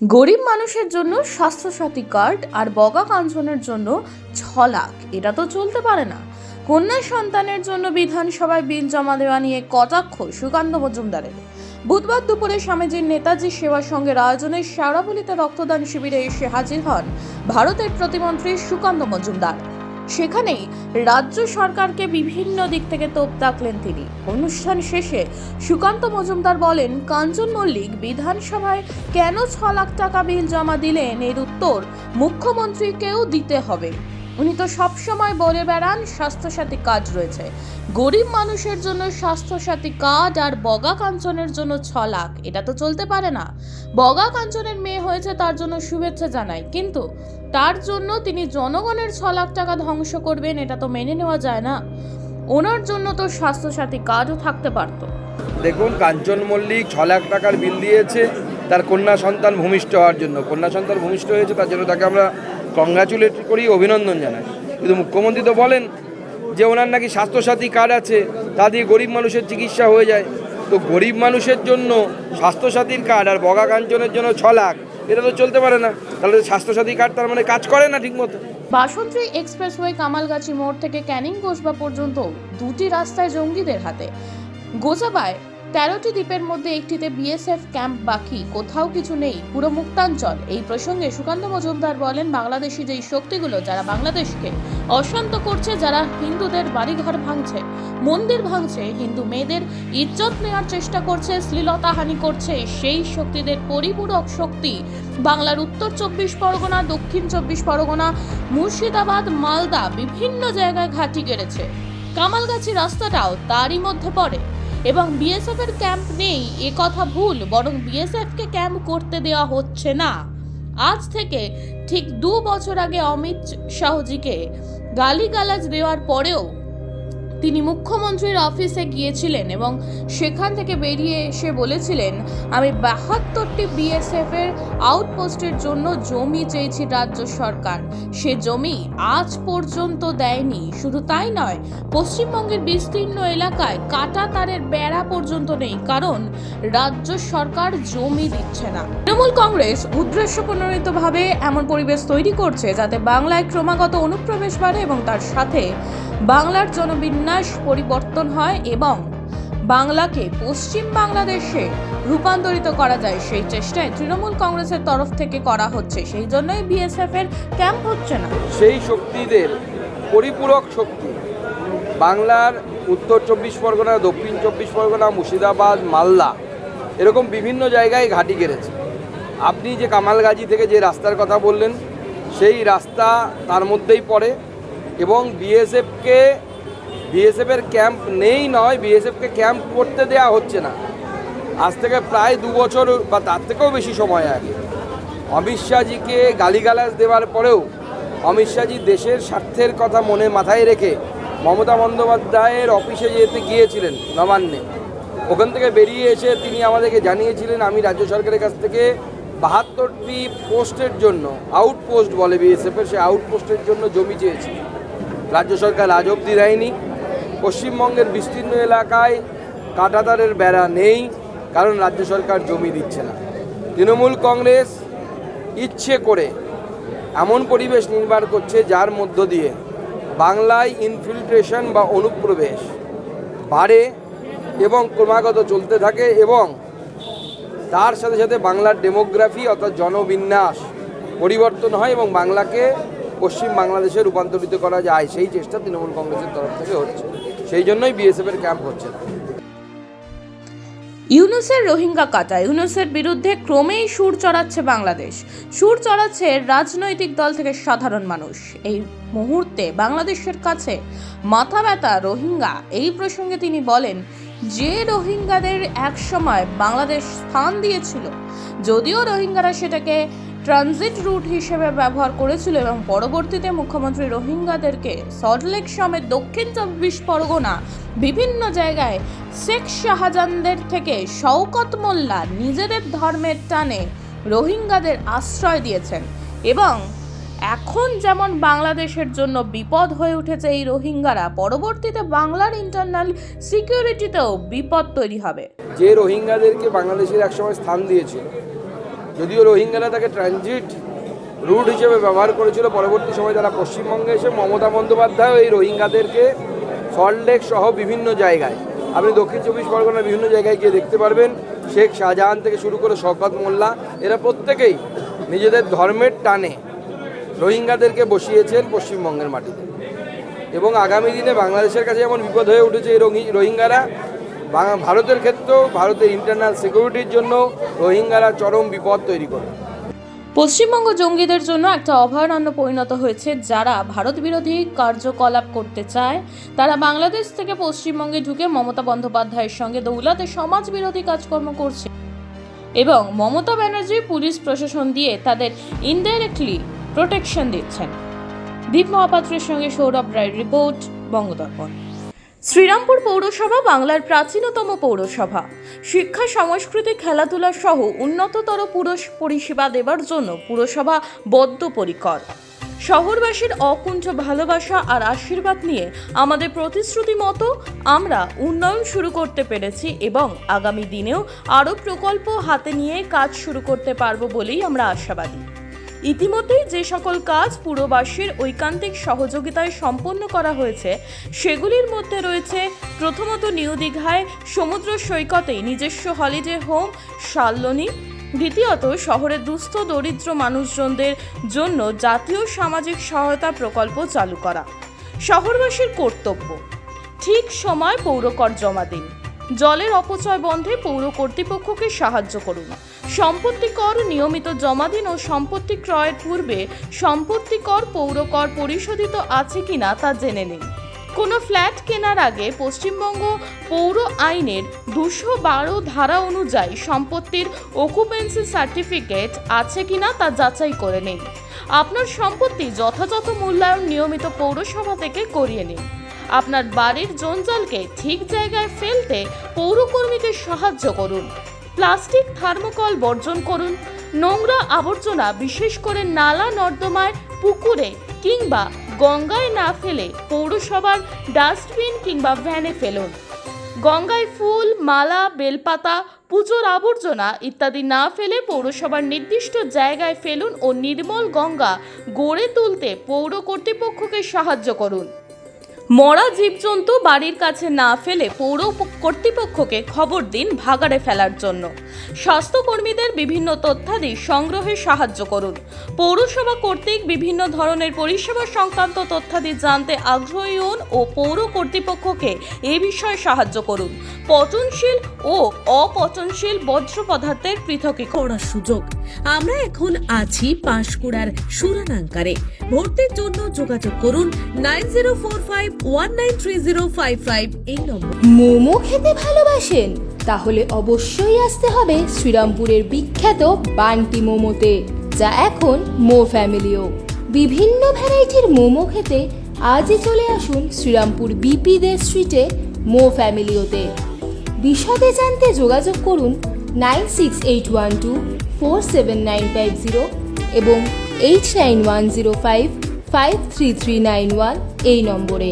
গরিব মানুষের জন্য স্বাস্থ্যসাথী কার্ড আর বগা কাঞ্চনের জন্য ছ লাখ এটা তো চলতে পারে না। কন্যা সন্তানের জন্য বিধানসভায় বিল জমা দেওয়া নিয়ে কটাক্ষ সুকান্ত মজুমদারের। বুধবার দুপুরে স্বামীজির নেতাজি সেবা সঙ্গের আয়োজনে শেওড়াবলিতে রক্তদান শিবিরে এসে হাজির হন ভারতের প্রতিমন্ত্রী সুকান্ত মজুমদার। সেখানেই রাজ্য সরকারকে বিভিন্ন দিক থেকে তোপ দাগলেন তিনি। অনুষ্ঠান শেষে সুকান্ত মজুমদার বলেন, কাঞ্চন মল্লিক বিধানসভায় কেন ছ লাখ টাকা বিল জমা দিলেন? এর উত্তর মুখ্যমন্ত্রীকেও দিতে হবে। উনি তো সবসময় বলে বেড়ান, স্বাস্থ্যসাথী কার্ড রয়েছে। গরিব মানুষের জন্য স্বাস্থ্যসাথী কার্ড আর বগা কাঞ্চনের জন্য ছ লাখ। এটা তো চলতে পারে না। বগা কাঞ্চনের মেয়ে হয়েছে, তার জন্য শুভেচ্ছা জানাই। কিন্তু তার জন্য তিনি জনগণের ছ লাখ টাকা ধ্বংস করবেন, এটা তো মেনে নেওয়া যায় না। ওনার জন্য তো স্বাস্থ্যসাথী কার্ডও থাকতে পারতো। দেখুন, কাঞ্চন মল্লিক ছ লাখ টাকার বিল দিয়েছে, তার কন্যা সন্তান ভূমিষ্ঠ হওয়ার জন্য। কন্যা সন্তান ভূমিষ্ঠ হয়েছে, তার জন্য তাকে আমরা কংগ্রাচুলেট করি, অভিনন্দন জানাই। কিন্তু মুখ্যমন্ত্রী তো বলেন যে ওনার নাকি স্বাস্থ্যসাথী কার্ড আছে, তা দিয়ে গরিব মানুষের চিকিৎসা হয়ে যায়। তো গরিব মানুষের জন্য স্বাস্থ্যসাথীর কার্ড আর বগা কাঞ্চনের জন্য ছ লাখ, এটা তো চলতে পারে না। তাহলে স্বাস্থ্যসাথী কার্ড তার মানে কাজ করে না ঠিকমতো। বাসন্তী এক্সপ্রেসওয়ে কামালগাছি মোড় থেকে ক্যানিং কোসবা পর্যন্ত দুটি রাস্তায় জঙ্গিদের হাতে। গোজাবায় তেরোটি দ্বীপের মধ্যে একটিতে বিএসএফ ক্যাম্প বাকি, কোথাও কিছু নেই। পুরো মুক্তাঞ্চল। এই প্রসঙ্গে সুকান্ত মজুমদার বলেন, বাংলাদেশি যেই শক্তিগুলো, যারা বাংলাদেশকে অশান্ত করছে, যারা হিন্দুদের বাড়িঘর ভাঙছে, মন্দির ভাঙছে, হিন্দু মেয়েদের ইজ্জত নেওয়ার চেষ্টা করছে, শ্লীলতাহানি করছে, সেই শক্তিদের পরিপূরক শক্তি বাংলার উত্তর চব্বিশ পরগনা, দক্ষিণ চব্বিশ পরগনা, মুর্শিদাবাদ, মালদা, বিভিন্ন জায়গায় ঘাঁটি গেড়েছে। কামালগাছি রাস্তাটাও তারই মধ্যে পড়ে। এবং বিএসএফ এর ক্যাম্প নেই, এ কথা ভুল, বরং বিএসএফ কে ক্যাম্প করতে দেওয়া হচ্ছে না। আজ থেকে ঠিক দু বছর আগে অমিত শাহজিকে গালিগালাজ দেওয়ার পরেও তিনি মুখ্যমন্ত্রীর অফিসে গিয়েছিলেন এবং সেখান থেকে বেরিয়ে এসে বলেছিলেন, আমি বাহাত্তরটি বিএসএফ এর আউটপোস্টের জন্য জমি চেয়েছি রাজ্য সরকার। সে জমি আজ পর্যন্ত দেয়নি। শুধু তাই নয়, পশ্চিমবঙ্গের বিস্তীর্ণ এলাকায় কাটা তারের বেড়া পর্যন্ত নেই, কারণ রাজ্য সরকার জমি দিচ্ছে না। তৃণমূল কংগ্রেস উদ্দেশ্যপ্রণোদিতভাবে এমন পরিবেশ তৈরি করছে যাতে বাংলায় ক্রমাগত অনুপ্রবেশ বাড়ে এবং তার সাথে বাংলার জনবিন্যাস পরিবর্তন হয় এবং বাংলাকে পশ্চিম বাংলাদেশে রূপান্তরিত করা যায় সেই চেষ্টায় তৃণমূল কংগ্রেসের তরফ থেকে করা হচ্ছে। সেই জন্যই বিএসএফ এর ক্যাম্প হচ্ছে না। সেই শক্তিদের পরিপূরক শক্তি বাংলার উত্তর চব্বিশ পরগনা, দক্ষিণ চব্বিশ পরগনা, মুর্শিদাবাদ, মালদা এরকম বিভিন্ন জায়গায় ঘাঁটি গেড়েছে। আপনি যে কামালগাজী থেকে যে রাস্তার কথা বললেন, সেই রাস্তা তার মধ্যেই পড়ে এবং বিএসএফকে বিএসএফের ক্যাম্প নেই নয় বিএসএফকে ক্যাম্প করতে দেয়া হচ্ছে না। আজ থেকে প্রায় দু বছর বা তার থেকেও বেশি সময় আগে। অমিত শাহজিকে গালিগালাজ দেওয়ার পরেও অমিত শাহজি দেশের স্বার্থের কথা মনে মাথায় রেখে মমতা বন্দ্যোপাধ্যায়ের অফিসে যেতে গিয়েছিলেন নবান্নে। ওখান থেকে বেরিয়ে এসে তিনি আমাদেরকে জানিয়েছিলেন, আমি রাজ্য সরকারের কাছ থেকে বাহাত্তরটি পোস্টের জন্য আউটপোস্ট বলে বিএসএফের সে আউটপোস্টের জন্য জমি চেয়েছি। রাজ্য সরকার আজ অবধি দেয়নি। পশ্চিমবঙ্গের বিস্তীর্ণ এলাকায় কাঁটাতারের বেড়া নেই, কারণ রাজ্য সরকার জমি দিচ্ছে না। তৃণমূল কংগ্রেস ইচ্ছে করে এমন পরিবেশ নির্মাণ করছে যার মধ্য দিয়ে বাংলায় ইনফিল্ট্রেশন বা অনুপ্রবেশ বাড়ে এবং ক্রমাগত চলতে থাকে এবং তার সাথে সাথে বাংলার ডেমোগ্রাফি অর্থাৎ জনবিন্যাস পরিবর্তন হয় এবং বাংলাকে পশ্চিম বাংলাদেশে রূপান্তরিত করা যায়, সেই চেষ্টা তৃণমূল কংগ্রেসের তরফ থেকে হচ্ছে। সেই জন্যই বিএসএফের ক্যাম্প হচ্ছে ইউনুসের রোহিঙ্গা কাটা ইউনুসের বিরুদ্ধে ক্রমেই সুর চড়াচ্ছে বাংলাদেশ। সুর চড়াচ্ছে রাজনৈতিক দল থেকে সাধারণ মানুষ। এই মুহূর্তে বাংলাদেশের কাছে মাথা ব্যথা রোহিঙ্গা। এই প্রসঙ্গে তিনি বলেন, যে রোহিঙ্গাদের একসময় বাংলাদেশ স্থান দিয়েছিল, যদিও রোহিঙ্গারা সেটাকে ট্রানজিট রুট হিসেবে ব্যবহার করেছিল এবং পরবর্তীতে মুখ্যমন্ত্রী রোহিঙ্গাদেরকে সল্টলেক সমেত দক্ষিণ চব্বিশ পরগনা বিভিন্ন জায়গায় শেখ শাহজাহানদের থেকে শওকত মোল্লা নিজেদের ধর্মের টানে রোহিঙ্গাদের আশ্রয় দিয়েছেন। এবং এখন যেমন বাংলাদেশের জন্য বিপদ হয়ে উঠেছে এই রোহিঙ্গারা, পরবর্তীতে বাংলার ইন্টারনাল সিকিউরিটিতেও বিপদ তৈরি হবে। যে রোহিঙ্গাদেরকে বাংলাদেশের একসময় স্থান দিয়েছিল যদিও রোহিঙ্গারা তাকে ট্রানজিট রুট হিসেবে ব্যবহার করেছিল, পরবর্তী সময় তারা পশ্চিমবঙ্গে এসে মমতা বন্দ্যোপাধ্যায় এই রোহিঙ্গাদেরকে সল্টলেক সহ বিভিন্ন জায়গায়, আপনি দক্ষিণ চব্বিশ পরগনার বিভিন্ন জায়গায় গিয়ে দেখতে পারবেন, শেখ শাহজাহান থেকে শুরু করে শওকত মোল্লা, এরা প্রত্যেকেই নিজেদের ধর্মের টানে রোহিঙ্গাদেরকে বসিয়েছেন পশ্চিমবঙ্গের মাটিতে। এবং আগামী দিনে বাংলাদেশের কাছে যেমন বিপদ হয়ে উঠেছে, এই রোহি- রোহিঙ্গারা ভারতের ক্ষেত্রেও ভারতের ইন্টারনাল সিকিউরিটির জন্য রোহিঙ্গারা চরম বিপদ তৈরি করে পশ্চিমবঙ্গ জঙ্গিদের জন্য একটা অভয়ারণ্য পরিণত হয়েছে, যারা ভারত বিরোধী কার্যকলাপ করতে চায়। তারা বাংলাদেশ থেকে পশ্চিমবঙ্গে ঢুকে মমতা বন্দ্যোপাধ্যায়ের সঙ্গে দৌলাতে সমাজ বিরোধী কাজকর্ম করছে এবং মমতা ব্যানার্জি পুলিশ প্রশাসন দিয়ে তাদের ইনডাইরেক্টলি প্রোটেকশন দিচ্ছেন। দীপ মহাপাত্রের সঙ্গে সৌরভ রায়ের রিপোর্ট বঙ্গদর্পণ। শ্রীরামপুর পৌরসভা বাংলার প্রাচীনতম পৌরসভা। শিক্ষা, সংস্কৃতি, খেলাধুলা সহ উন্নততর পুরুষ পরিষেবা দেবার জন্য পুরসভা বদ্ধপরিকর। শহরবাসীর অকুণ্ঠ ভালোবাসা আর আশীর্বাদ নিয়ে আমাদের প্রতিশ্রুতি মতো আমরা উন্নয়ন শুরু করতে পেরেছি এবং আগামী দিনেও আরও প্রকল্প হাতে নিয়ে কাজ শুরু করতে পারব বলেই আমরা আশাবাদী। ইতিমধ্যেই যে সকল কাজ পুরবাসীর ঐকান্তিক সহযোগিতায় সম্পন্ন করা হয়েছে, সেগুলির মধ্যে রয়েছে প্রথমত নিউ দীঘায় সমুদ্র সৈকতে নিজস্ব হলিডে হোম শাল্লনি দ্বিতীয়ত, শহরের দুস্থ দরিদ্র মানুষজনদের জন্য জাতীয় সামাজিক সহায়তা প্রকল্প চালু করা। শহরবাসীর কর্তব্য, ঠিক সময় পৌরকর জমা দিন। জলের অপচয় বন্ধে পৌর কর্তৃপক্ষকে সাহায্য করুন। সম্পত্তি কর নিয়মিত জমা দিন ও সম্পত্তি ক্রয়ের পূর্বে সম্পত্তি কর পৌর কর পরিশোধিত আছে কিনা তা জেনে নিন। কোনো ফ্ল্যাট কেনার আগে পশ্চিমবঙ্গ পৌর আইনের দুশো বারো ধারা অনুযায়ী সম্পত্তির অকুপেন্সি সার্টিফিকেট আছে কিনা তা যাচাই করে নিন। আপনার সম্পত্তি যথাযথ মূল্যায়ন নিয়মিত পৌরসভা থেকে করিয়ে নিন। আপনার বাড়ির জঞ্জালকে ঠিক জায়গায় ফেলতে পৌরকর্মীকে সাহায্য করুন। প্লাস্টিক থার্মোকল বর্জন করুন, নোংরা আবর্জনা বিশেষ করে নালা নর্দমায়, পুকুরে কিংবা গঙ্গায় না ফেলে পৌরসভার ডাস্টবিন কিংবা ভ্যানে ফেলুন। গঙ্গায় ফুল, মালা, বেলপাতা, পুজোর আবর্জনা ইত্যাদি না ফেলে পৌরসভার নির্দিষ্ট জায়গায় ফেলুন ও নির্মল গঙ্গা গড়ে তুলতে পৌর কর্তৃপক্ষকে সাহায্য করুন। মরা জীবজন্তু বাড়ির কাছে না ফেলে পৌর কর্তৃপক্ষকে খবর দিন ভাগাড়ে ফেলার জন্য। স্বাস্থ্যকর্মীদের বিভিন্ন তথ্যাদি সংগ্রহে সাহায্য করুন। পৌরসভা কর্তৃক বিভিন্ন ধরনের পরিষেবা সংক্রান্ত তথ্যাদি জানতে আগ্রহী হন ও পৌর কর্তৃপক্ষকে এ বিষয়ে সাহায্য করুন। পচনশীল ও অপচনশীল বজ্র পদার্থের পৃথকীকরণ করার সুযোগ। আমরা এখন আছি পাঁশকুড়ার সুরানাঙ্কারে। ভর্তির জন্য যোগাযোগ করুন nine zero four five one nine three zero five five এই নম্বর। মোমো খেতে ভালোবাসেন? তাহলে অবশ্যই আসতে হবে শ্রীরামপুরের বিখ্যাত বান্টি মোমোতে, যা এখন মো ফ্যামিলিও। বিভিন্ন ভ্যারাইটির মোমো খেতে আজই চলে আসুন শ্রীরামপুর বিপি দে স্ট্রিটে মো ফ্যামিলিওতে। বিশদে জানতে যোগাযোগ করুন nine six eight one two four seven nine five zero এবং eight nine one zero five five three three nine one এই নম্বরে।